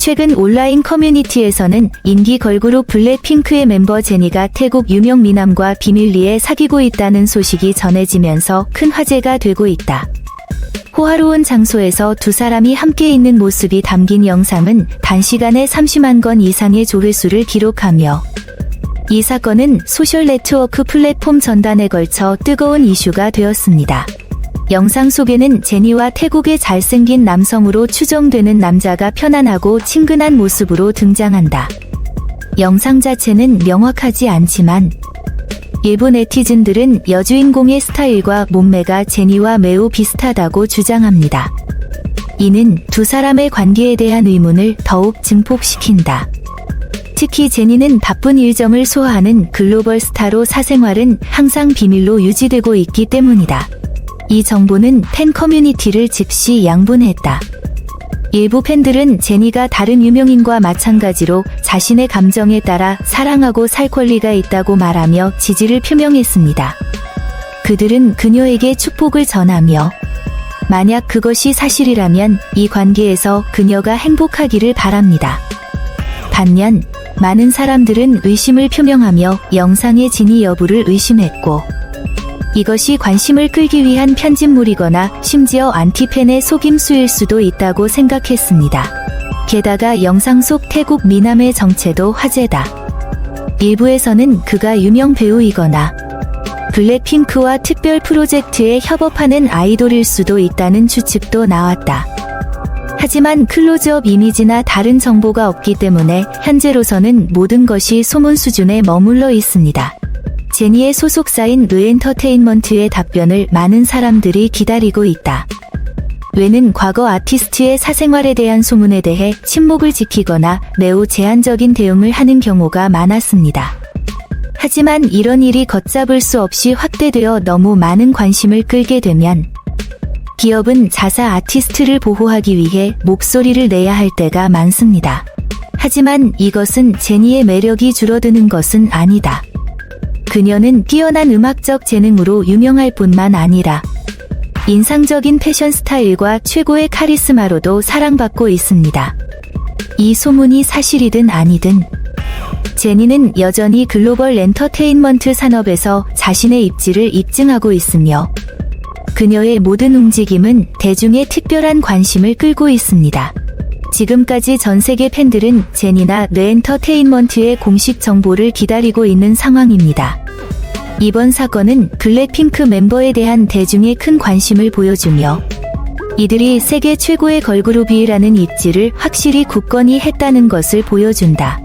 최근 온라인 커뮤니티에서는 인기 걸그룹 블랙핑크의 멤버 제니가 태국 유명 미남과 비밀리에 사귀고 있다는 소식이 전해지면서 큰 화제가 되고 있다. 호화로운 장소에서 두 사람이 함께 있는 모습이 담긴 영상은 단시간에 30만 건 이상의 조회수를 기록하며 이 사건은 소셜 네트워크 플랫폼 전단에 걸쳐 뜨거운 이슈가 되었습니다. 영상 속에는 제니와 태국의 잘생긴 남성으로 추정되는 남자가 편안하고 친근한 모습으로 등장한다. 영상 자체는 명확하지 않지만 일부 네티즌들은 여주인공의 스타일과 몸매가 제니와 매우 비슷하다고 주장합니다. 이는 두 사람의 관계에 대한 의문을 더욱 증폭시킨다. 특히 제니는 바쁜 일정을 소화하는 글로벌 스타로 사생활은 항상 비밀로 유지되고 있기 때문이다. 이 정보는 팬 커뮤니티를 즉시 양분했다. 일부 팬들은 제니가 다른 유명인과 마찬가지로 자신의 감정에 따라 사랑하고 살 권리가 있다고 말하며 지지를 표명했습니다. 그들은 그녀에게 축복을 전하며 만약 그것이 사실이라면 이 관계에서 그녀가 행복하기를 바랍니다. 반면 많은 사람들은 의심을 표명하며 영상의 진위 여부를 의심했고 이것이 관심을 끌기 위한 편집물이거나 심지어 안티팬의 속임수일 수도 있다고 생각했습니다. 게다가 영상 속 태국 미남의 정체도 화제다. 일부에서는 그가 유명 배우이거나 블랙핑크와 특별 프로젝트에 협업하는 아이돌일 수도 있다는 추측도 나왔다. 하지만 클로즈업 이미지나 다른 정보가 없기 때문에 현재로서는 모든 것이 소문 수준에 머물러 있습니다. 제니의 소속사인 르엔터테인먼트의 답변을 많은 사람들이 기다리고 있다. 웨는 과거 아티스트의 사생활에 대한 소문에 대해 침묵을 지키거나 매우 제한적인 대응을 하는 경우가 많았습니다. 하지만 이런 일이 걷잡을 수 없이 확대되어 너무 많은 관심을 끌게 되면 기업은 자사 아티스트를 보호하기 위해 목소리를 내야 할 때가 많습니다. 하지만 이것은 제니의 매력이 줄어드는 것은 아니다. 그녀는 뛰어난 음악적 재능으로 유명할 뿐만 아니라 인상적인 패션 스타일과 최고의 카리스마로도 사랑받고 있습니다. 이 소문이 사실이든 아니든 제니는 여전히 글로벌 엔터테인먼트 산업에서 자신의 입지를 입증하고 있으며 그녀의 모든 움직임은 대중의 특별한 관심을 끌고 있습니다. 지금까지 전 세계 팬들은 제니나 르엔터테인먼트의 공식 정보를 기다리고 있는 상황입니다. 이번 사건은 블랙핑크 멤버에 대한 대중의 큰 관심을 보여주며 이들이 세계 최고의 걸그룹이라는 입지를 확실히 굳건히 했다는 것을 보여준다.